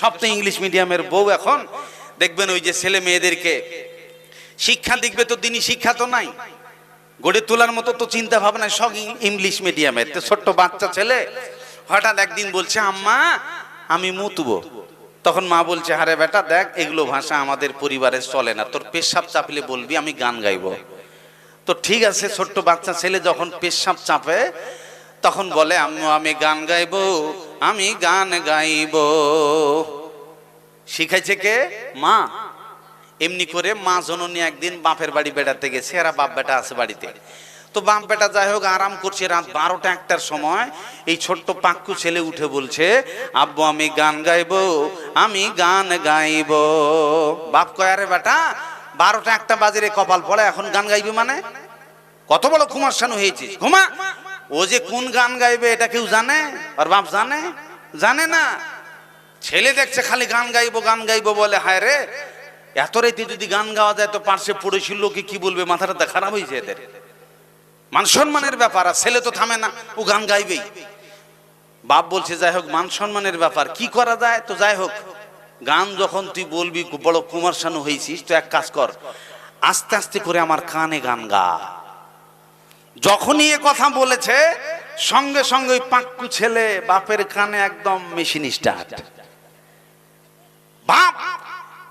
সব তো ইংলিশ মিডিয়ামের বউ এখন। দেখবেন ওই যে ছেলে মেয়েদেরকে শিক্ষা দেখবে তো তিনি শিক্ষা তো নাই। গড়ে তোলার মতো তো চিন্তা ভাবনা সব ইংলিশ মিডিয়ামের তো ছোট্ট বাচ্চা ছেলে হঠাৎ একদিন বলছে, আম্মা, আমি মুতবো। তখন মা বলছে, আরে বেটা, দেখ, এগুলো ভাষা আমাদের পরিবারে চলে না। তোর পেশাব চাপলে বলবি, আমি গান গাইবো। তো ঠিক আছে, ছোট্ট বাচ্চা ছেলে যখন পেশাব চাপে তখন বলে, আম্মু, আমি গান গাইবো, আমি গান গাইব। শিখাইছে কে? মা। এমনি করে মা জননী একদিন বাপের বাড়ি বেড়াতে গেছে, এরা বাপ বেটা আছে বাড়িতে। তো বাপ বেটা যাই হোক, আরাম করছে রাত বারোটা একটার সময়। এই ছোট্ট পাক্কু ছেলে উঠে বলছে, আব্বু, আমি গান গাইবো, আমি গান গাইবো। বাপ কয়, আরে বেটা, বারোটা একটা বাজে রে, কপাল পড়ে, এখন গান গাইবি মানে? কত বড় কুমার শানু হয়েছিস ঘুমা। ও যে কোন গান গাইবে এটা কেউ জানে? আর বাপ জানে? জানে না। ছেলে দেখছে খালি গান গাইবো গান গাইবো বলে, হায় রে। এত রাইতে যদি গান গাওয়া যায় তো পার্শ্বে পড়েছিল লোকে কি বলবে? মাথাটা খারাপ হয়েছে এদের। মান সম্মানের ব্যাপার, আর ছেলে তো থামে না, ও গান গাইবেই। বাপ বলছে, যাই হোক, মান সম্মানের ব্যাপার, কি করা যায়? তো যাই হোক, গান যখন তুই বলবি, বড় কুমার শানু হয়েছিস তো এক কাজ কর, আস্তে আস্তে করে আমার কানে গান গা। যখনই এ কথা বলেছে, সঙ্গে সঙ্গে ওই পাক্কু ছেলে বাপের কানে একদম মেশিন স্টার্ট। বাপ,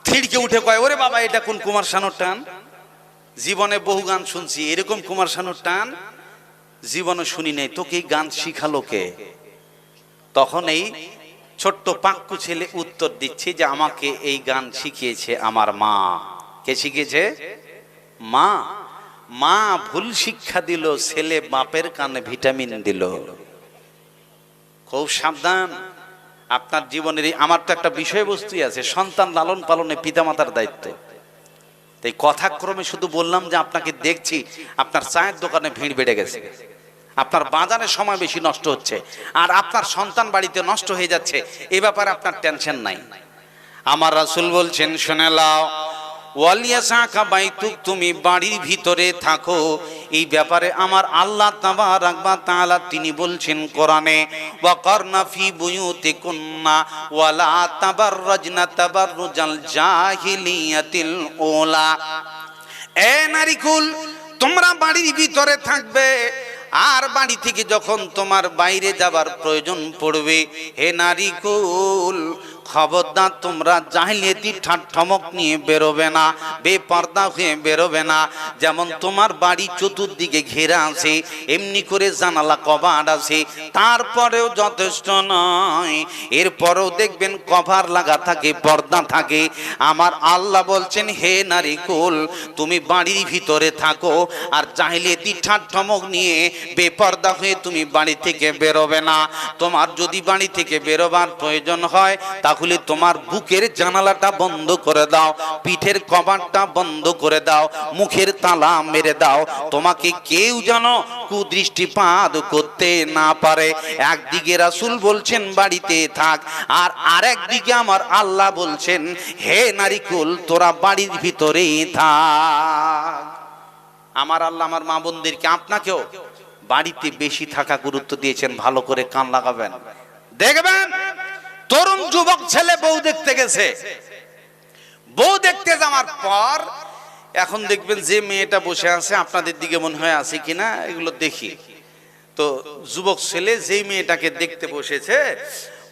থিড়কে উঠে কয়, ওরে বাবা, এটা কোন কুমার শানুর টান? জীবনে বহু গান শুনছি, এরকম কুমার শানুর টান জীবনে শুনি নাই। তোকে গান শিখালো কে? তখন এই ছোট্ট পাক্কু ছেলে উত্তর দিচ্ছে যে, আমাকে এই গান শিখিয়েছে আমার মা। কে শিখিয়েছে? মা। মা ভুল শিক্ষা দিল, ছেলে বাপের কানে ভিটামিন দিল। খুব সাবধান। আপনার জীবনের আমার তো একটা বিষয়বস্তুই আছে, সন্তান লালন পালনে পিতামাতার দায়িত্ব। তাই কথাক্রমে শুধু বললাম যে আপনাকে দেখছি, আপনার চায়ের দোকানে ভিড় বেড়ে গেছে। আপনার বাজারে সময় বেশি নষ্ট হচ্ছে, আর আপনার সন্তান বাড়িতে নষ্ট হয়ে যাচ্ছে, এ ব্যাপারে আপনার টেনশন নাই। আমার রাসুল বলছেন, শুনে লাও ওয়ালিয়া শাখা তুমি বাড়ির ভিতরে থাকো। এই ব্যাপারে আমার আল্লাহ তাআলা তিনি বলছেন কোরআনে ওয়ালা তাবাররুজাল জাহিলিয়াতিল ওলা এ নারীকুল, তোমরা বাড়ির ভিতরে থাকবে, আর বাড়ি থেকে যখন তোমার বাইরে যাবার প্রয়োজন পড়বে, হে নারীকুল খবরদার, তোমরা জাহিলিয়াতি ঠাট্ঠমক নিয়ে বেরোবে না, বেপর্দা হয়ে বেরোবে না। যেমন তোমার বাড়ি চতুর্দিকে ঘেরা আছে, এমনি করে জানালা কভার আছে, তারপরেও যথেষ্ট নয়। এরপরেও দেখবেন কভার লাগা থাকে, পর্দা থাকে। আমার আল্লাহ বলছেন, হে নারীকুল, তুমি বাড়ির ভিতরে থাকো আর চাইলে ঠাট্ঠমক নিয়ে বেপর্দা হয়ে তুমি বাড়ি থেকে বেরোবে না। তোমার যদি বাড়ি থেকে বেরোবার প্রয়োজন হয় তাহলে তোমার বুকের জানালাটা বন্ধ করে দাও, পিঠের কভারটা বন্ধ করে দাও, মুখের তালা মেরে দাও। তোমাকে কেউ যেন কুদৃষ্টিপাত করতে না পারে। একদিকে রাসুল বলছেন, বাড়িতে থাক। আর আরেক দিকে আমার আল্লাহ বলছেন, হে নারীকুল, তোরা বাড়ির ভিতরে থাক। আমার আল্লাহ আমার মা বোনদেরকে আপনাকেও বাড়িতে বেশি থাকা গুরুত্ব দিয়েছেন, ভালো করে কান লাগাবেন। দেখবেন? তরুণ যুবক ছেলে বউ দেখতে গেছে। বউ দেখতে যাওয়ার পর এখন দেখবেন যে মেয়েটা বসে আছে, আপনাদের দিকে মনে হয় আছে কিনা, এগুলো দেখি। তো যুবক ছেলে যেই মেয়েটাকে দেখতে বসেছে,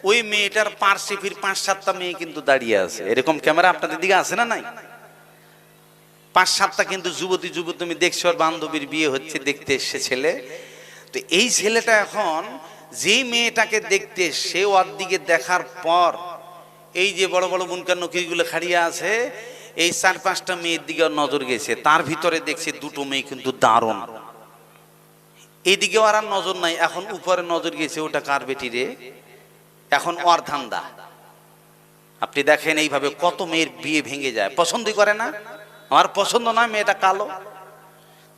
ওই মেয়েটার পার্শ্বে ফির পাঁচ সাতটা মেয়ে কিন্তু দাঁড়িয়ে আছে। এরকম ক্যামেরা আপনাদের দিকে আছে না নাই? পাঁচ সাতটা কিন্তু যুবতী যুবতী, তুমি দেখছ, আর বান্ধবীর বিয়ে হচ্ছে, দেখতে এসছে ছেলে। তো এই ছেলেটা এখন যেই মেয়েটাকে দেখতে সে ওর দিকে দেখার পর এই যে বড় বড় বুনকার নকিরগুলো খাড়িয়ে আছে, এই চার পাঁচটা মেয়ের দিকে নজর গেছে। তার ভিতরে দেখছে দুটো মেয়ে কিন্তু দারুণ। এইদিকে আর আর নজর নাই, এখন উপরে নজর গেছে ওটা কার বেটি রে? এখন ওর ধান্দা। আপনি দেখেন এইভাবে কত মেয়ের বিয়ে ভেঙে যায়। পছন্দই করে না? আমার পছন্দ নয় মেয়েটা কালো।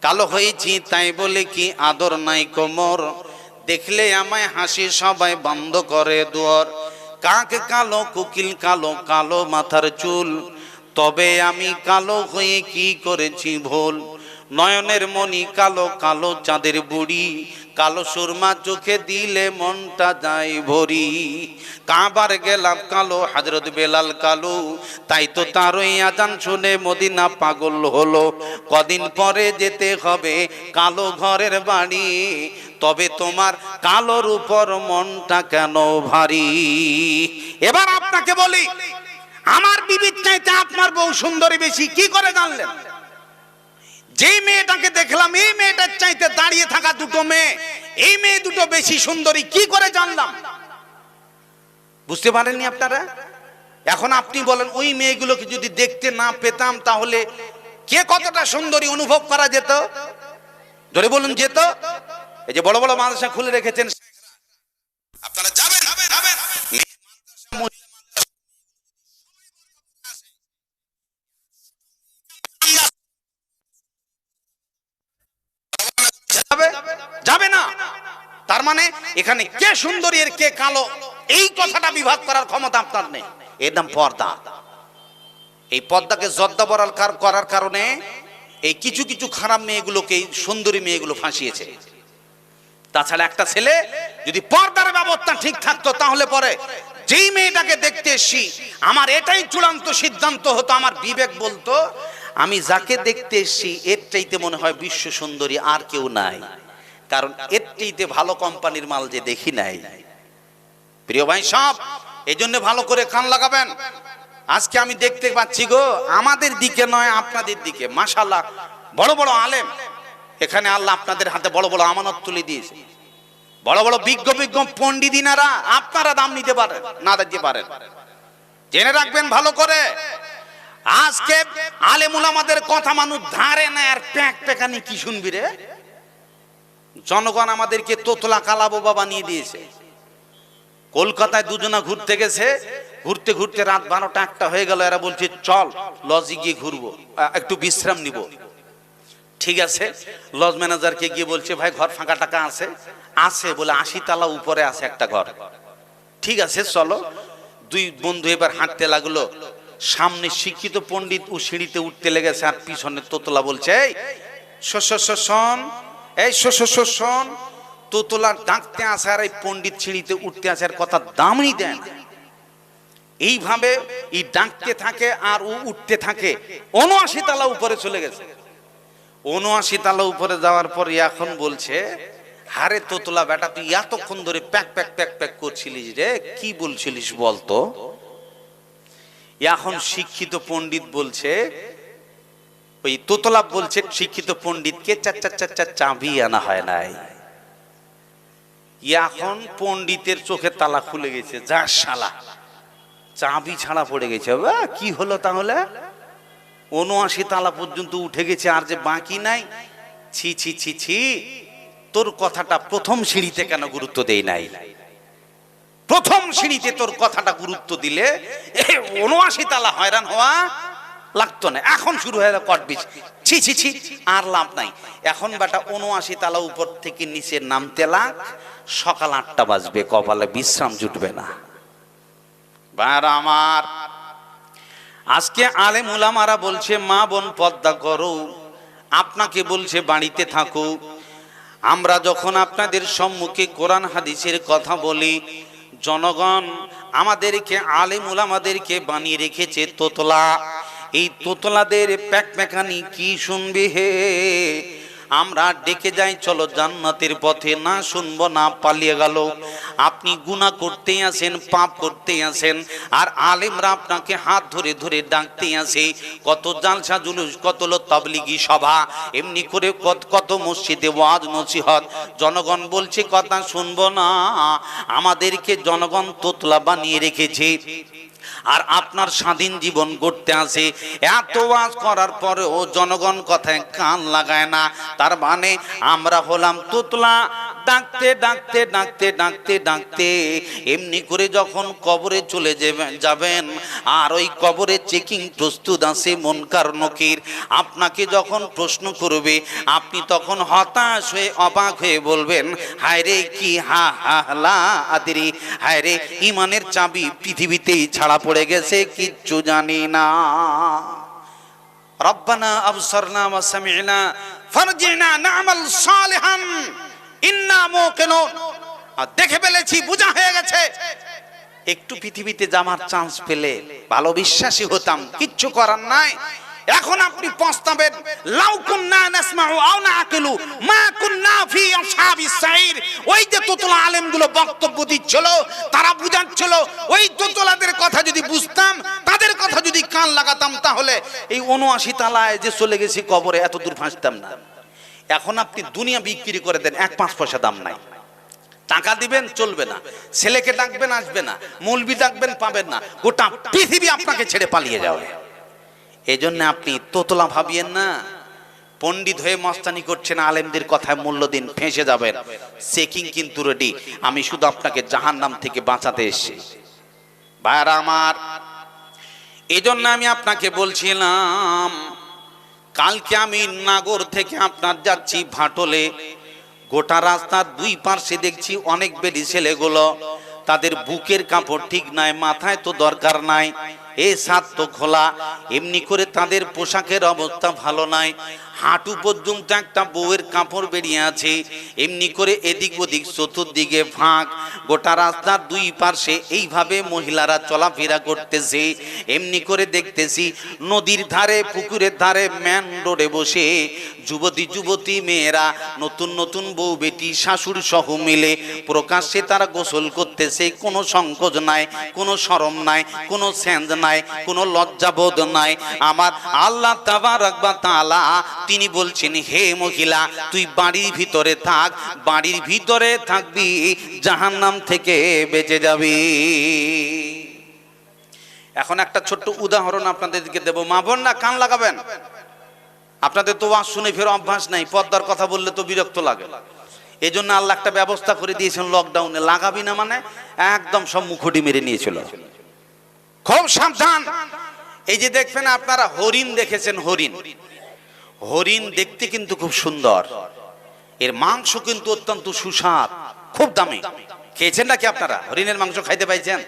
কালো হয়েছি তাই বলে কি আদর নাই কোমর। দেখলে আমায় হাসি সবাই বন্ধ করে দুয়ার। কাক কালো, কুকিল কালো কালো মাথার চুল। তবে আমি কালো হয়ে কি করেছি ভুল? নয়নের মনি কালো কালো চাঁদের বুড়ি। কালো সুরমা চোখে দিলে মনটা যায় ভরি। কাবার গেলাম কালো, হাজরত বেলাল কালো। তাই তো তারই আজান শুনে মদিনা পাগল হলো। কদিন পরে যেতে হবে কালো ঘরের বাড়ি। তবে তোমার কালোর উপর মনটা কেন ভারী? এবার আপনাকে বলি, আমার বিবির চাইতে আপনার বউ সুন্দরী বেশি, কি করে জানলেন? যেই মেয়েটাকে দেখলাম, এই মেয়েটার চাইতে দাঁড়িয়ে থাকা দুটো মেয়ে, এই মেয়ে দুটো বেশি সুন্দরী, কি করে জানলাম? বুঝতে পারেননি আপনারা? এখন আপনি বলেন, ওই মেয়েগুলোকে যদি দেখতে না পেতাম, তাহলে কে কতটা সুন্দরী অনুভব করা যেত? ধরে বলুন, যেত? এই যে বড় বড় মাদ্রাসা খুলে রেখেছেন আপনারা যাবেন যাবে? যাবে না। তার মানে এখানে কে সুন্দরী এর কে কালো এই কথাটা বিভাগ করার ক্ষমতা আপনার নেই। এর নাম পর্দা। এই পর্দাকে জর্দা বরাল করার কারণে এই কিছু কিছু খারাপ মেয়েগুলোকে সুন্দরী মেয়েগুলো ফাঁসিয়েছে। তাছাড়া একটা ছেলে যদি পর্দার ব্যবস্থা ঠিক থাকতো, তাহলে পরে যেই মেয়েটাকে দেখতে এসছি, আমার এটাই চূড়ান্ত সিদ্ধান্ত হতো, আমার বিবেক বলতো, আমি যাকে দেখতে এসছি, এর চাইতে মনে হয় বিশ্ব সুন্দরী আর কেউ নাই। কারণ এর চাইতে ভালো কোম্পানির মাল যে দেখি নাই। প্রিয় ভাই সব এই জন্য ভালো করে কান লাগাবেন। আজকে আমি দেখতে পাচ্ছি গো, আমাদের দিকে নয়, আপনাদের দিকে। মাশাল্লাহ বড় বড় আলেম। এখানে আল্লাহ আপনাদের হাতে বড় বড় আমানত তুলে দিয়েছে। বড় বড় বিজ্ঞ বিজ্ঞ পণ্ডিদিনারা আপনারা দাম নিতে পারেন না দিতে পারেন জেনে রাখবেন ভালো করে। আজকে আলেমুল আমাদের কথা মানুষ ধারে না আর প্যাক প্যাকানি কি শুনবি রে? জনগণ আমাদেরকে তোতলা কালাবো বাবা নিয়ে দিয়েছে। কলকাতায় দুজনা ঘুরতে গেছে, ঘুরতে ঘুরতে রাত বারোটা একটা হয়ে গেল, এরা বলছে, চল লজে গিয়ে ঘুরবো একটু বিশ্রাম নিব। ঠিক আছে? লজ ম্যানেজারকে গিয়ে বলছে, ভাই, ঘর ফাঁকা টাকা আছে। আছে, বলে আশি তালা উপরে আছে একটা ঘর। ঠিক আছে, চলো। দুই বন্ধু এবার হাঁটতে লাগল। সামনে শিক্ষিত পণ্ডিত ও সিঁড়িতে উঠতে লেগেছে আর পিছনে তোতলা বলছে, এই শোষ শোষণ এই শোষ শোষণ তোতলা ডাকতে আসে আর এই পণ্ডিত সিঁড়িতে উঠতে আসার কথা দামই দেন এইভাবে এই ডাকতে থাকে আর ও উঠতে থাকে। উনআশি তালা উপরে চলে গেছে। উনআশি তালা উপরে যাওয়ার পর এখন বলছে, হারে তোতলা বেটা, তুই এতক্ষণ ধরে প্যাক প্যাক প্যাক প্যাক করছিলিস রে, কি বলছিলিস বলতো? এখন শিক্ষিত পণ্ডিত বলছে, ওই তোতলা বলছে, শিক্ষিত পণ্ডিতকে চার চার চার চার চাবি আনা হয় নাই। এখন পণ্ডিতের চোখে তালা খুলে গেছে, যা শালা, চাবি ছাড়া পড়ে গেছে কি হলো তাহলে? উনআশি তালা পর্যন্ত উঠে গেছে, আর যে বাকি নাই, ছি ছি ছি ছি, তোর কথাটা প্রথম সিঁড়িতে কেন গুরুত্ব দেই নাই? প্রথম সিঁড়িতে তোর কথাটা গুরুত্ব দিলে উনআশি তালা হয়রান হওয়া লাগতো না। এখন শুরু হয়ে গেল কটবিচ ছি ছি ছি, আর লাভ নাই। এখন বেটা উনআশি তালা উপর থেকে নিচে নামতে লাগ, সকাল আটটা বাজবে, কপালে বিশ্রাম জুটবে না। বার আমার আজকে আলেম উলামারা বলছে, মা বোন, পদ্মা করো। আপনাকে বলছে, বাড়িতে থাকো। আমরা যখন আপনাদের সম্মুখে কোরআন হাদিসের কথা বলি, জনগণ আমাদেরকে, আলেম উলামাদেরকে বানিয়ে রেখেছে তোতলা। এই তোতলাদের প্যাক প্যাকানি কি শুনবে হে? আমরা ডেকে যাই, চলো জান্নাতের পথে। না শুনব, না পালিয়ে গেল। আপনি গুনাহ করতেই আছেন, পাপ করতেই আছেন, আর আলেমরা আপনাকে হাত ধরে ধরে ডাকতেই আসে কত জালসা জুলুস, কত তাবলিগি সভা, এমনি করে কত কত মসজিদে ওয়াজ নসিহত। জনগণ বলছে, কথা শুনব না। আমাদেরকে জনগণ তোতলা বানিয়ে রেখেছে। আর আপনার স্বাধীন জীবন গড়তে আসে এত ওয়াজ করার পরেও জনগণ কথায় কান লাগায় না। তার মানে আমরা হলাম তুতলা। ডাকতে ডাকতে ডাকতে ডাকতে ডাকতে এমনি করে যখন কবরে চলে যাবেন, আর ওই কবরে চেকিং প্রস্তুত আছে মনকার নকির। আপনাকে যখন প্রশ্ন করবে, আপনি তখন হতাশ হয়ে অবাক হয়ে বলবেন, হায় রে, কি হা হা, লা, আদিরি। হায় রে, ইমানের চাবি পৃথিবীতেই ছাড়া পড়ে গেছে, কিচ্ছু জানি না। রব্বানা আবসারনা ওয়া সামি'না ফারজি'না না'মাল সালিহান। কেন? দেখে ফেলেছি, বোঝা হয়ে গেছে। একটু পৃথিবীতে যাওয়ার চান্স পেলে ভালো বিশ্বাসী হতাম, কিচ্ছু করার নাই। এখন আপনি পস্তাবেন, লাউ কুন্না নাসমাউ আও না আকিলু মা কুন্না ফি আসহাবিস সাইর ওই যে তোতলা আলেমগুলো বক্তব্য দিচ্ছিল, তারা বুঝাচ্ছিল, ওই তোতলাদের কথা যদি বুঝতাম, তাদের কথা যদি কান লাগাতাম, তাহলে এই উনআশি তালায় যে চলে গেছি কবরে এত দূর ফাঁসতাম না। এখন আপনি দুনিয়া বিক্রি করে দেন, এক পাঁচ পয়সা দাম নাই। টাকা দিবেন, চলবে না। ছেলেকে ডাকবেন, আসবে না। মৌলবি ডাকবেন, পাবেন না। গোটা পৃথিবী আপনাকে ছেড়ে পালিয়ে যাবে। এই জন্য আপনি তোতলা ভাবিয়েন না। পণ্ডিত হয়ে মস্তানি করছেন, আলেমদের কথায় মূল্য দিন, ফেঁসে যাবেন। চেকিং কিন্তু রেডি আমি শুধু আপনাকে জাহান নাম থেকে বাঁচাতে এসেছি। ভাইয়ারা আমার এই জন্য আমি আপনাকে বলছিলাম কালকে আমি নাগর থেকে আপনার যাচ্ছি ভাটলে। গোটা রাস্তার দুই পার্শ্বে দেখছি অনেক বেডি ছেলেগুলো। তাদের বুকের কাপড় ঠিক নাই, মাথায় তো দরকার নাই। এ সাত তো খোলা, এমনি করে তাদের পোশাকের অবস্থা ভালো নাই। হাঁটু পর্যন্ত একটা বউয়ের কাপড় বেরিয়ে আছে। এমনি করে এদিক ওদিক, চতুর্দিকে ফাঁক। গোটা রাস্তার দুই পার্শ্বে এইভাবে মহিলারা চলাফেরা করতেছে। এমনি করে দেখতেছি নদীর ধারে, পুকুরের ধারে ম্যান রোডে বসে যুবতী যুবতী মেয়েরা নতুন নতুন বউ, বেটি, শাশুড় সহ মিলে প্রকাশ্যে তারা গোসল করতেছে। কোনো সংকোচ নাই, কোনো শরম নাই, কোনো সেন্স নাই, কোনো লজ্জাবোধ নাই। আমার আল্লাহ তাবারাক বা তাআলা তিনি বলছেন, হে মহিলা, তুই বাড়ির ভিতরে থাক, বাড়ির ভিতরে থাকবি, জাহান্নাম থেকে বেঁচে যাবি। এখন একটা ছোট্ট উদাহরণ আপনাদেরকে দেবো। মা বোন না, কান লাগাবেন? আপনাদের তো ওয়াজ শুনে ফের অভ্যাস নাই পদ্মার কথা বললে তো বিরক্ত লাগে। এই জন্য আল্লাহ একটা ব্যবস্থা করে দিয়েছেন লকডাউনে লাগাবি না মানে একদম সব মুখটি মেরে নিয়েছিল। খুব সাবধান। এই যে দেখবেন আপনারা হরিণ দেখেছেন, হরিণ। হরিণ দেখতে কিন্তু খুব সুন্দর। এর মাংস কিন্তু অত্যন্ত সুস্বাদ, খুব দামি। খেয়েছেন নাকি আপনারা? হরিণের মাংস খাইতে পাইছেন?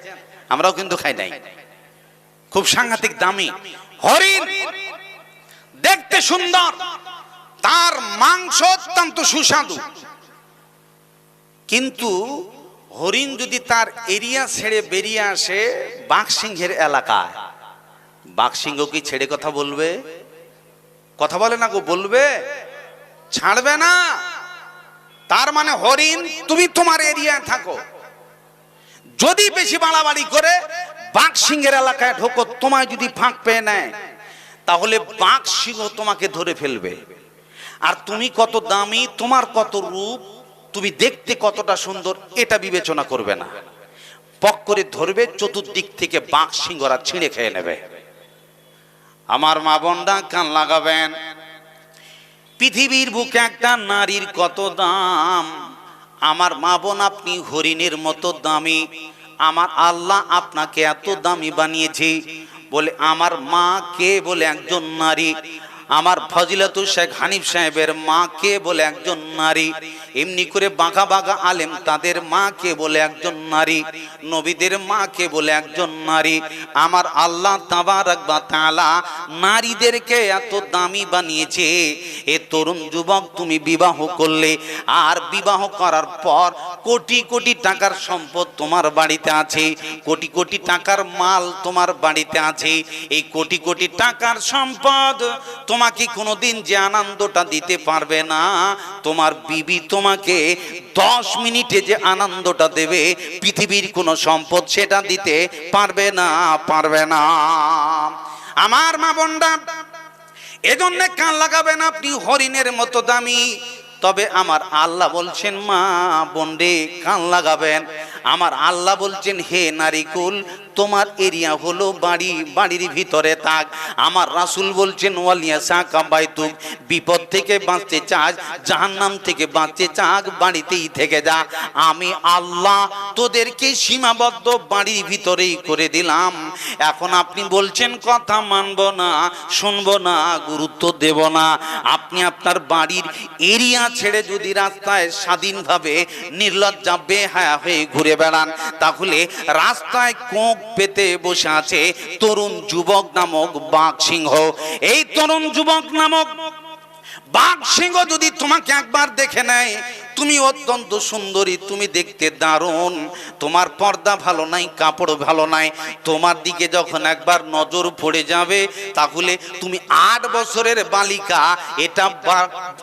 আমরাও কিন্তু খাই নাই। খুব সাংঘাতিক দামি। হরিণ দেখতে সুন্দর, তার মাংস অত্যন্ত সুস্বাদু। কিন্তু হরিণ যদি তার এরিয়া ছেড়ে বেরিয়ে আসে বাঘসিংহের এলাকায়, বাঘসিংহ কি ছেড়ে কথা বলবে? কথা বলে না গো, বলবে? ছাড়বে না। তার মানে হরিণ, তুমি তোমার এরিয়ায় থাকো। যদি বেশি বাড়াবাড়ি করে, বাঘ সিংহের এলাকায় ঢোকো, তোমায় যদি ফাঁক পেয়ে নেয়, তাহলে বাঘ সিংহ তোমাকে ধরে ফেলবে। আর তুমি কত দামি, তোমার কত রূপ, তুমি দেখতে কতটা সুন্দর, এটা বিবেচনা করবে না। পক করে ধরবে, চতুর্দিক থেকে বাঘ সিংহরা ছিঁড়ে খেয়ে নেবে। আমার মা বোনরা কান লাগাবেন। পৃথিবীর বুকে একটা নারীর কত দাম? আমার মা বোন আপনি হরিণের মতো দামি। আমার আল্লাহ আপনাকে এত দামি বানিয়েছে। বলে আমার মা কে বলে একজন নারী? আমার ফজিলাতুল শেখ হানিফ সাহেবের মা কে বলে একজন নারী। এমনি করে বাঘা বাঘা আলেম তাদের মা কে বলে একজন নারী, নবীদের মা কে বলে একজন নারী। আমার আল্লাহ তাবারাক নারীদেরকে এত দামি বানিয়েছে। এ তরুণ যুবক তুমি বিবাহ করলে, আর বিবাহ করার পর কোটি কোটি টাকার সম্পদ তোমার বাড়িতে আছে, কোটি কোটি টাকার মাল তোমার বাড়িতে আছে। এই কোটি কোটি টাকার সম্পদ তোমাকে কোনোদিন যে আনন্দটা দিতে পারবে না। তোমার বিবি তোমাকে দশ মিনিটে যে আনন্দটা দেবে, পৃথিবীর কোনো সম্পদ সেটা দিতে পারবে না পারবে না। আমার মা বন্ডা এজন্য কান লাগাবেন আপনি হরিণের মতো দামি। তবে আমার আল্লাহ বলছেন, মা বোনরে কান লাগাবেন। আমার আল্লাহ বলছেন, হে নারিকুল, তোমার এরিয়া হলো বাড়ি, বাড়ির ভিতরে থাক। আমার রাসুল বলছেন, ওয়ালিয়া সাকা বাইতুক, বিপদ থেকে বাঁচতে চাস, জাহান্নাম থেকে বাঁচতে চাক বাড়িতেই থেকে যা। আমি আল্লাহ তোদেরকে সীমাবদ্ধ বাড়ির ভিতরেই করে দিলাম। এখন আপনি বলছেন, কথা মানব না, শুনব না, গুরুত্ব দেব না। আপনি আপনার বাড়ির এরিয়া ছেড়ে যদি রাস্তায় স্বাধীনভাবে নির্লজ্জা বেহায়া হয়ে ঘুরে বেড়ান, তাহলে রাস্তায় কোঁক পেতে বসে আছে তরুণ যুবক নামক বাঘ সিংহ। এই তরুণ যুবক নামক বাঘ সিংহ যদি তোমাকে একবার দেখে নেয় তুমি অত্যন্ত সুন্দরী, তুমি দেখতে দারুণ। তোমার পর্দা ভালো নাই, কাপড় ভালো নাই। তোমার দিকে যখন একবার নজর পড়ে যাবে, তাহলে তুমি আট বছরের বালিকা। এটা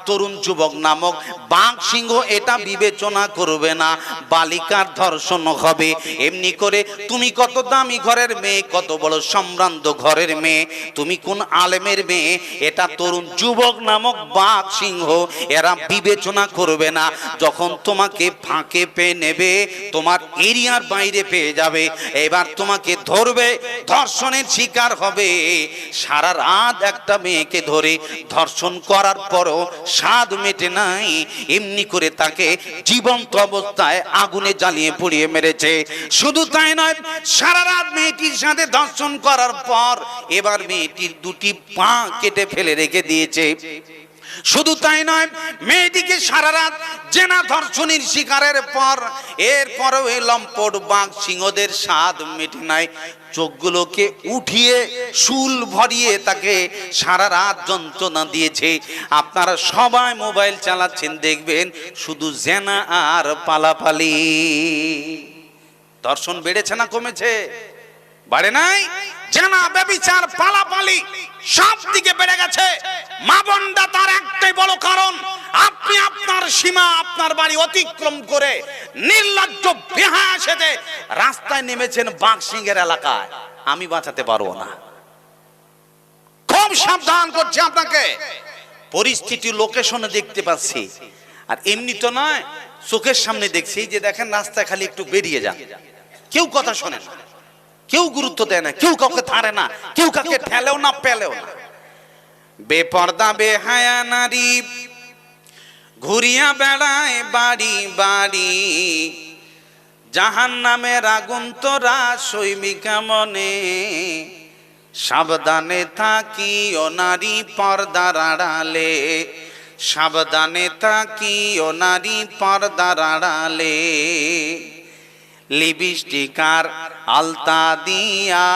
তরুণ যুবক নামক বাঘ সিংহ এটা বিবেচনা করবে না। বালিকার ধর্ষণ হবে। এমনি করে তুমি কত দামি ঘরের মেয়ে, কত বড় সম্ভ্রান্ত ঘরের মেয়ে। তুমি কোন আলেমের মেয়ে? এটা তরুণ যুবক নামক বাঘ সিংহ, এরা বিবেচনা করবে না। যখন তোমাকে ফাঁকে পেয়ে নেবে, তোমার এরিয়ার বাইরে পেয়ে যাবে। এবার তোমাকে ধরবে, ধর্ষণের শিকার হবে। সারা রাত একটা মেয়েকে ধরে ধর্ষণ করার পরও স্বাদ মেটে নাই। এমনি করে তাকে জীবন্ত অবস্থায় আগুনে জ্বালিয়ে পুড়িয়ে মেরেছে। শুধু তাই নয়, সারা রাত মেয়েটির সাথে ধর্ষণ করার পর এবার মেয়েটির দুটি পা কেটে ফেলে রেখে দিয়েছে। শুধু তাই নয়, মেয়েটিকে সারা রাত জেনা ধর্ষণের শিকারের পর এরপরেও এই লম্পট বাঘ সিংহদের স্বাদ মেটে নাই। চোখগুলোকে উঠিয়ে শুল ভরিয়ে তাকে সারা রাত যন্ত্রণা দিয়েছে। আপনারা সবাই মোবাইল চালাচ্ছেন, দেখবেন শুধু জেনা আর পালাপালি। দর্শন বেড়েছে না কমেছে? বাড়ে নাই? জানা ব্যবিচার পালাপালি। সব দিকে বেড়ে গেছে। মা বোনটা তার একটাই বড় কারণ, আপনি আপনার সীমা, আপনার বাড়ি অতিক্রম করে নির্লজ্জ বেহায়া সেজে রাস্তায় নেমেছেন বাঘ সিংহের এলাকায়। আমি বাঁচাতে পারব না। খুব সাবধান করছি আপনাকে। পরিস্থিতি, লোকেশনে দেখতে পাচ্ছি। আর এমনি তো নয়, চোখের সামনে দেখছি যে দেখেন রাস্তায় খালি একটু বেরিয়ে যান। কেউ কথা শোনে না। কেউ গুরুত্ব দেয় না, কেউ কাউকে ধারে না, কেউ কাউকে ঠেলেও না, পেলেও না। বেপর্দা, বেহায়া নারী, ঘুরিয়া বেড়ায় বাড়ি বাড়ি। জাহান নামের আগুন তোরা সৈমিকা মনে, সাবধানে থাকি ও নারী পর্দার আড়ালে। সাবধানে থাকি ও নারী পর্দার আড়ালে। লিপস্টিকার আলতা দিয়া,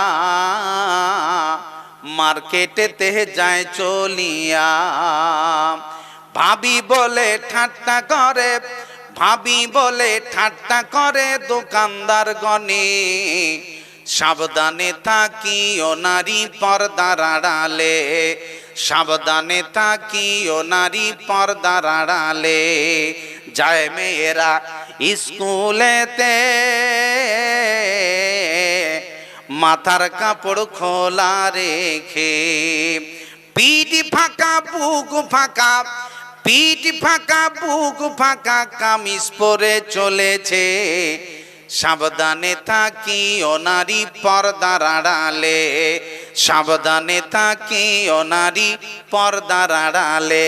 মার্কেটেতে যায় চলিয়া। ভাবি বলে, ঠাট্টা করে। ভাবি বলে, ঠাট্টা করে দোকানদার গনে সাবধানে থাকি ও নারী পর্দার আড়ালে। সাবধানে থাকি ও নারী পর্দার আড়ালে। যায় মেয়েরা স্কুলেতে মাথার কাপড় খোলা রেখে পিঠ ফাঁকা, বুক ফাঁকা, পিঠ ফাঁকা, বুক ফাঁকা কামিজ পরে চলেছে। সাবধানে থাকি ও নারী পর্দার আড়ালে। সাবধানে থাকি ও নারী পর্দার আড়ালে।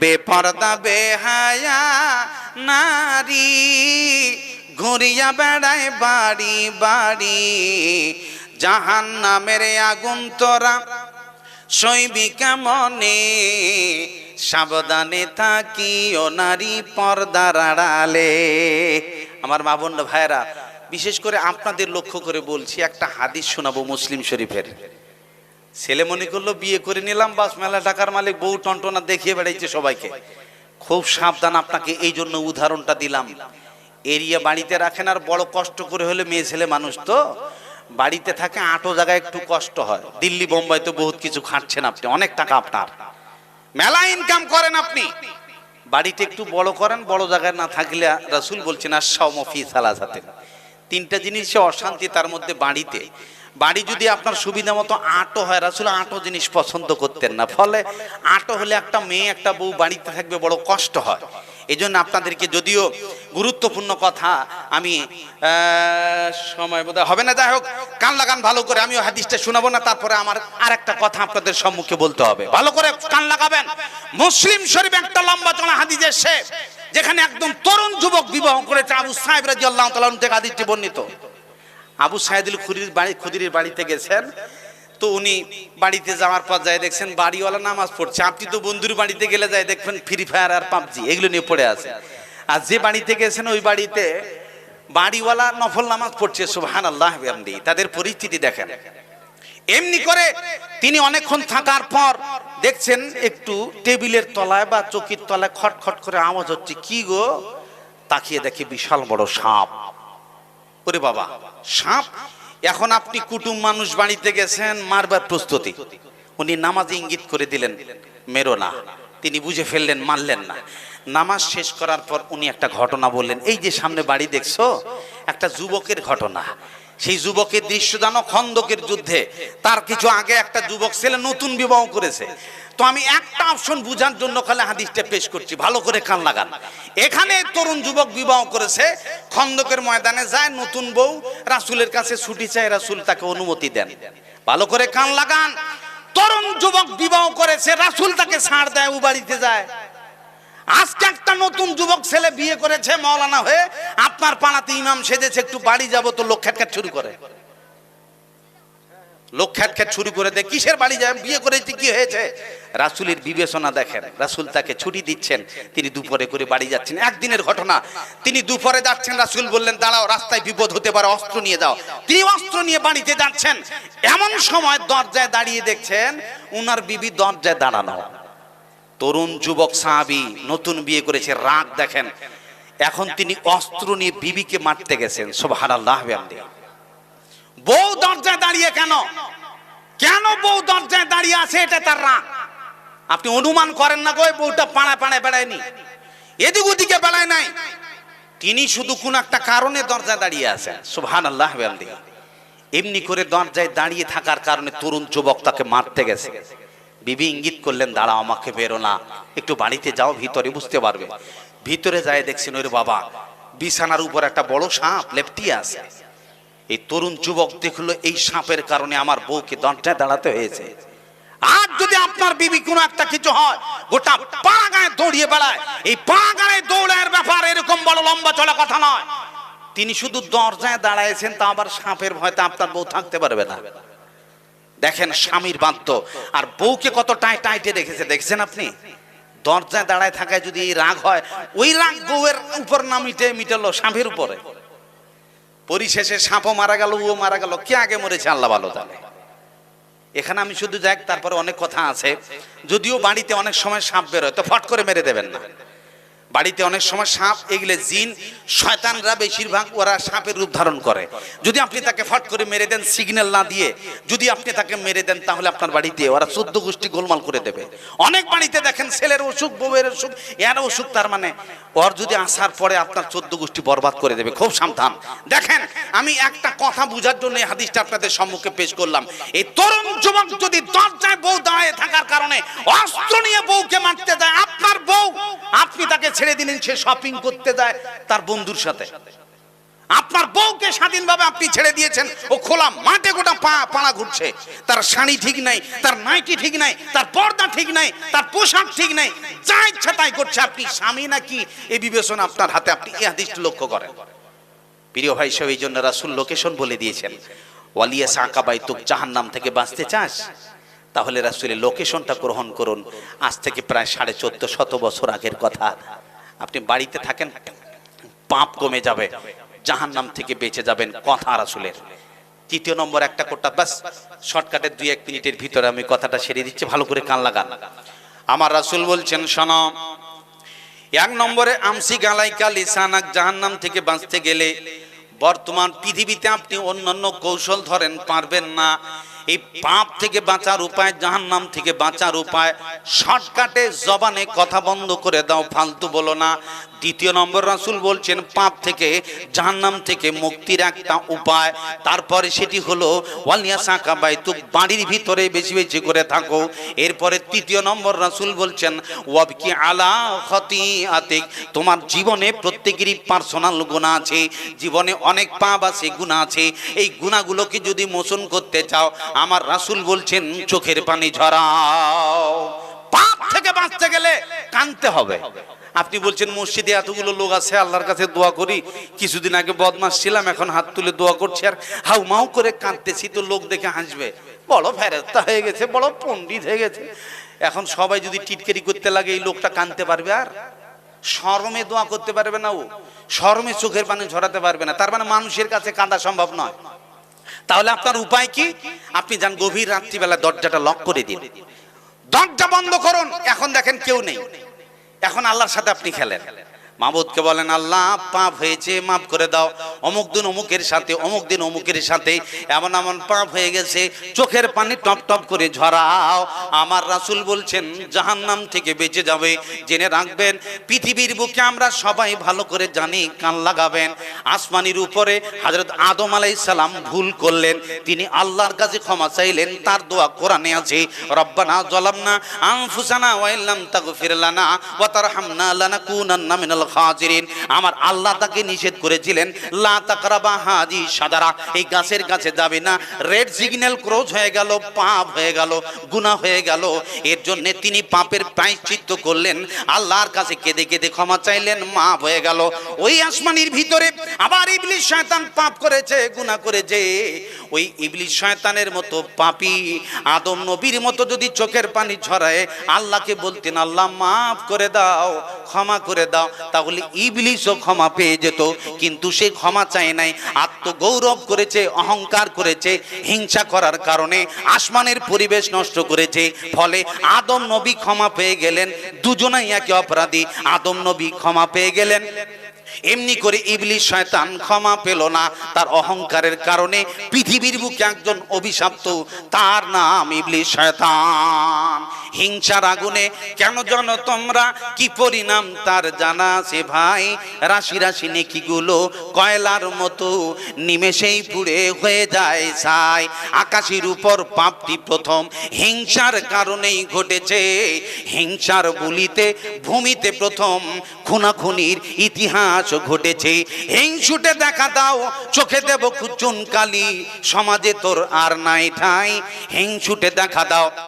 বেপর্দা, বেহায়া নারী ঘুরিয়া বেড়ায় বাড়ি বাড়ি। জাহান নামের আগুন তোরা সৈবিকা মনে সাবধানে থাকি ও নারী পর্দার আড়ালে। আমার মা বোন ভাইরা বিশেষ করে আপনাদের লক্ষ্য করে বলছি, একটা হাদিস শোনাবো মুসলিম শরীফের। ছেলে মনে করল বিয়ে করে নিলাম, বাস মেলা টাকার মালিক বউ টনটনা দেখিয়ে বেড়াইছে সবাইকে। খুব সাবধান আপনাকে এই জন্য উদাহরণটা দিলাম। এরিয়া বাড়িতে রাখেন আর বড় কষ্ট করে হলে মেয়ে ছেলে মানুষ তো। বাড়িতে থাকে আটো জায়গায় একটু কষ্ট হয়। দিল্লি বোম্বাই তো বহুত কিছু খাটছেন আপনি, অনেক টাকা আপনার। মেলা ইনকাম করেন আপনি। বাড়িতে একটু বড় করেন, বড় জায়গায় না থাকলে রাসুল বলছেন আর আশামফি সালাসাতে তিনটা সে অশান্তি তার মধ্যে বাড়িতে। বাড়ি যদি আপনার সুবিধা মতো আটো হয়, রাসুল আটো জিনিস পছন্দ করতেন না। ফলে আটো হলে একটা মেয়ে, একটা বউ বাড়িতে থাকবে, বড় কষ্ট হয়। এই জন্য আপনাদেরকে যদিও গুরুত্বপূর্ণ কথা, আমি সময় বোধ হবে না। যাই হোক, কান লাগান ভালো করে, আমিও হাদিসটা শোনাবো না, তারপরে আমার আর একটা কথা আপনাদের সম্মুখে বলতে হবে। ভালো করে কান লাগাবেন। মুসলিম শরীফ একটা লম্বা চলা হাদিস এসে যেখানে একদম তরুণ যুবক বিবাহ করেছে, আবু সাহেব রাজি আল্লাহ থেকে হাদিসটি বর্ণিত। আবু সাহেদুল খুরির বাড়ি খুদির বাড়িতে গেছেন তো উনি বাড়িতে যাওয়ার পর যায় দেখছেন বাড়িওয়ালা নামাজ পড়ছে। আপনি তো বন্ধুর বাড়িতে গেলে যায় দেখবেন ফ্রি ফায়ার আর পাবজি, এগুলো নিয়ে পড়ে আছে। আর যে বাড়িতে গেছেন ওই বাড়িতে বাড়িওয়ালা নফল নামাজ পড়ছে সুবহান আল্লাহ তাদের পরিস্থিতি দেখেন। এমনি করে তিনি অনেকক্ষণ থাকার পর দেখছেন একটু টেবিলের তলায় বা চকির তলায় খটখট করে আওয়াজ হচ্ছে, কি গো? তাকিয়ে দেখে বিশাল বড় সাপ। ওরে বাবা, সাপ? এখন আপনি কুটুম মানুষ বাড়িতে গেছেন, মারবার প্রস্তুতি। উনি নামাজ ইঙ্গিত করে দিলেন, মেরো না। তিনি বুঝে ফেললেন মারলেন না। নামাজ শেষ করার পর উনি একটা ঘটনা বললেন। এই যে সামনে বাড়ি দেখছ, একটা যুবকের ঘটনা। সেই যুবকের দৃশ্য জানো, খন্দকের যুদ্ধে। তার কিছু আগে একটা যুবক ছেলে নতুন বিবাহ করেছে। তো আমি একটা অপশন বুঝার জন্য খালি হাদিসটা পেশ করছি, ভালো করে কান লাগান। এখানে তরুণ যুবক বিবাহ করেছে, খন্দকের ময়দানে যায়, নতুন বউ রাসূলের কাছে ছুটি চায়, রাসুল তাকে অনুমতি দেন। ভালো করে কান লাগান। তরুণ যুবক বিবাহ করেছে, রাসূল তাকে ছাড় দেয়, ও বাড়িতে যায়। আজকে একটা নতুন যুবক ছেলে বিয়ে করেছে মৌলানা হয়ে। আপনার পাড়াতে ইমাম সেজেছে, একটু বাড়ি যাব তো লোক খ্যাট শুরু করে। লোক খ্যাট শুরু করে দেয়, কিসের বাড়ি যায় বিয়ে করেছে, কি হয়েছে? রাসুলের বিবেচনা দেখেন, রাসুল তাকে ছুটি দিচ্ছেন, তিনি দুপুরে করে বাড়ি যাচ্ছেন। একদিনের ঘটনা, তিনি দুপুরে যাচ্ছেন, রাসুল বললেন, দাঁড়াও, রাস্তায় বিপদ হতে পারে, অস্ত্র নিয়ে যাও। তিনি অস্ত্র নিয়ে বাড়িতে যাচ্ছেন। এমন সময় দরজায় দাঁড়িয়ে দেখছেন, উনার বিবি দরজায় দাঁড়ানো। তরুণ যুবক সাহাবি নতুন বিয়ে করেছে, রাগ দেখেন। এখন তিনি অস্ত্র নিয়ে বিবিকে মারতে গেছেন, সুবহানাল্লাহ বিহামদি। বউ দরজায় দাঁড়িয়ে কেন? কেন বউ দরজায় দাঁড়িয়ে আছে এটা তার রাগ? আপনি অনুমান করেন না গো বউটা পাড়া পাড়ায় বেড়ায়নি। এদিক ওদিকে বেড়ায় নাই। তিনি শুধু কোন একটা কারণে দরজায় দাঁড়িয়ে আছেন, সুবহানাল্লাহ বিহামদি। এমনি করে দরজায় দাঁড়িয়ে থাকার কারণে তরুণ যুবক তাকে মারতে গেছে। বিবি ইঙ্গিত করলেন, দাঁড়াও, আমাকে বেরো না। একটু বাড়িতে যাও, ভিতরে বুঝতে পারবে। ভিতরে যায় দেখছেন ওর বাবা, বিছানার উপর একটা বড় সাপ লেপটিয়ে আছে এই তরুণ যুবক দেখল, এই সাপের কারণে আমার বউকে দরজায় দাঁড়াতে হয়েছে। আর যদি আপনার বিবি কোনো একটা কিছু হয়, গোটা পা দৌড়িয়ে বেড়ায়। এই পা গায়ে দৌড়ার ব্যাপার এরকম বড় লম্বা চলা কথা নয়। তিনি শুধু দরজায় দাঁড়াইছেন তা আবার সাপের ভয়তে আপনার বউ থাকতে পারবে না। দেখেন স্বামীর বাধ্য আর বউকে কত টাই টাইটে রেখেছে, দেখছেন আপনি? দরজায় দাঁড়ায় থাকায় যদি এই রাগ হয়, ওই রাগ বউয়ের উপর না মিটে, মিটালো স্বামীর উপরে। পরিশেষে সাপও মারা গেল ও মারা গেল। কে আগে মরেছে? আল্লাহ ভালো জানে। এখানে আমি শুধু যাই, তারপরে অনেক কথা আছে। যদিও বাড়িতে অনেক সময় সাপ বেরোয়, তো ফট করে মেরে দেবেন না। বাড়িতে অনেক সময় সাপ, এগুলো জিন, শয়তানরা বেশিরভাগ ওরা সাপের রূপ ধারণ করে। যদি আপনি তাকে ফট করে মেরে দেন সিগন্যাল না দিয়ে, যদি আপনি তাকে মেরে দেন, তাহলে আপনার বাড়িতে ওরা চোদ্দ গোষ্ঠী গোলমাল করে দেবে। অনেক বাড়িতে দেখেন ছেলের অসুখ, বউয়ের অসুখ, এর অসুখ, তার মানে ওর যদি আসার পরে আপনার চোদ্দ গোষ্ঠী বরবাদ করে দেবে, খুব সাবধান। দেখেন, আমি একটা কথা বুঝার জন্য এই হাদিসটা আপনাদের সম্মুখে পেশ করলাম। এই তরুণ যুবক যদি দরজায় বউ দাঁড়িয়ে থাকার কারণে অস্ত্র নিয়ে বউকে মারতে যায় আপনার বউ, আপনি তাকে ছেড়ে দিলেন, সে শপিং করতে যায় তার বন্ধুর সাথে। আপনার বউকে স্বাধীনভাবে আপনি ছেড়ে দিয়েছেন, ও খোলা মাঠে গোটা পা, পাড়া ঘুরছে। তার শাড়ি ঠিক নাই, তার নাইটি ঠিক নাই, তার পর্দা ঠিক নাই, তার পোশাক ঠিক নাই, যা ইচ্ছা তাই করছে। আপনি স্বামী নাকি? এই বিবেচনা আপনার হাতে, আপনি এই হাদিসটি লক্ষ্য করেন। প্রিয় ভাই সব এই জন্য রাসুল লোকেশন বলে দিয়েছেন, ওয়ালিয়া সাকাবাই তুক জাহান্নাম থেকে বাঁচতে চাস? তাহলে রাসুলের লোকেশনটা গ্রহণ করুন। আজ থেকে প্রায় সাড়ে চোদ্দ শত বছর আগের কথা। আপনি বাড়িতে থাকেন, পাপ কমে যাবে, জাহান্নাম থেকে বেঁচে যাবেন কথা রাসুলের। তৃতীয় নম্বর একটা কোটা ব্যাস শর্টকাটের দুই এক মিনিটের ভিতরে আমি কথাটা সেরে দিচ্ছি, ভালো করে কান লাগান। আমার রাসুল বলছেন, শোনো, এক নম্বরে আমসি গালাইকা লিসানাক জাহান্নাম থেকে বাঁচতে গেলে বর্তমান পৃথিবীতে আপনি অন্যান্য কৌশল ধরেন, পারবেন না। এই পাপ থেকে বাঁচার উপায়, জাহান্নাম থেকে বাঁচার উপায়, শর্টকাটে জবানে কথা বন্ধ করে দাও, ফালতু বলো না। দ্বিতীয় নম্বর রাসুল বলছেন, পাপ থেকে, জাহান্নাম থেকে মুক্তির একটা উপায়। তারপরে সেটি হলো ওয়ালিয়া সাকা বাইতু বাড়ির ভিতরে বেশি বেশি করে থাকো। এরপরে তৃতীয় নম্বর রাসুল বলছেন, ওয়াবকি আলা খতি আতিক তোমার জীবনে প্রত্যেকেরই পার্সোনাল গুণা আছে। জীবনে অনেক পাপ আছে গুণা আছে। এই গুণাগুলোকে যদি মোচন করতে চাও, আমার রাসুল বলছেন, চোখের পানি ঝরাও। পাপ থেকে বাঁচতে গেলে কানতে হবে। আপনি বলছেন মসজিদে এতগুলো লোক আছে, আল্লাহর কাছে দোয়া করি। কিছুদিন আগে বদমাস ছিলাম, এখন হাত তুলে দোয়া করছি আর হাউ মাউ করে কাঁদতেছি তো লোক দেখে হাসবে। বড় ফেরেস্তা হয়ে গেছে, বড় পণ্ডিত হয়ে গেছে। এখন সবাই যদি টিটকারি করতে লাগে, এই লোকটা কানতে পারবে আর? শরমে দোয়া করতে পারবে না ও। শরমে চোখের পানি ঝরাতে পারবে না। তার মানে মানুষের কাছে কাঁদা সম্ভব নয়। তাহলে আপনার উপায় কি? আপনি যান গভীর রাত্রিবেলা দরজাটা লক করে দিন। দরজা বন্ধ করুন। এখন দেখেন কেউ নেই। এখন আল্লাহর সাথে আপনি খেলেন। মাহবুদকে বলেন, আল্লাহ, পাপ হয়েছে, মাফ করে দাও। অমুক দিন অমুকের সাথে, অমুক দিন অমুকের সাথে। এমন এমন পাপ হয়ে গেছে, চোখের পানি টপ টপ করে ঝরাও। আমার রাসূল বলছেন, জাহান্নাম থেকে বেঁচে যাবে। জেনে রাখবেন, পৃথিবীর বুকে আমরা সবাই ভালো করে জানি, কান লাগাবেন। আসমানির উপরে হযরত আদম আলাইহিস সালাম ভুল করলেন। তিনি আল্লাহর কাছে ক্ষমা চাইলেন, তার দোয়া কোরআনে আছে। রব্বানা জালামনা আনফুসানা ওয়া ইল্লাম তাগফির লানা ওয়া তারহামনা লানাকুনান্না মিনাল খাজিরিন, আমার আল্লাহ তাকে নিষেধ করেছিলেন, লা তাকরাবা হাজি সাদারা, এই গাছের কাছে যাবে না। রেড সিগন্যাল ক্রস হয়ে গেল, পাপ হয়ে গেল, গুনাহ হয়ে গেল। এর জন্য তিনি পাপের প্রায়শ্চিত্ত করলেন, আল্লাহর কাছে কেঁদে কেঁদে ক্ষমা চাইলেন, মাপ হয়ে গেল। ওই আসমানির ভিতরে আবার ইবলিশ শয়তান পাপ করেছে, গুনাহ করেছে। ওই ইবলিশ শয়তানের মতো পাপী আদম নবীর মতো যদি চোখের পানি ছড়ায়, আল্লাহকে বলতেন, আল্লাহ মাফ করে দাও, ক্ষমা করে দাও। তাহলে ইবলিশও ক্ষমা পেয়ে যেত। কিন্তু সে ক্ষমা চায় নাই, আত্মগৌরব করেছে, অহংকার করেছে, হিংসা করার কারণে আসমানের পরিবেশ নষ্ট করেছে। ফলে আদম নবী ক্ষমা পেয়ে গেলেন, দুজনাই একে অপরাধী, আদম নবী ক্ষমা পেয়ে গেলেন। এমনি করে ইবলিশ শয়তান ক্ষমা পেল না। তার অহংকারের কারণে পৃথিবীর বুকে একজন অভিশপ্ত, তার নাম ইবলিশ শয়তান। হিংসার আগুনে কেন জানো তোমরা? কি পরিণাম তার জানা আছে ভাই? রাশি রাশি নেকিগুলো কয়লার মতো নিমেষেই পুড়ে হয়ে যায় ছাই। আকাশের উপর পাপটি প্রথম, হিংসার কারণেই ঘটেছে। হিংসার বলিতে ভূমিতে প্রথম, খুনাখুনির ইতিহাস ঘটেছে। হিংসুটে দেখা দাও, চোখে দেব চুন কালি। সমাজে তোর আর নাই ঠাই। হিংসুটে দেখা দাও।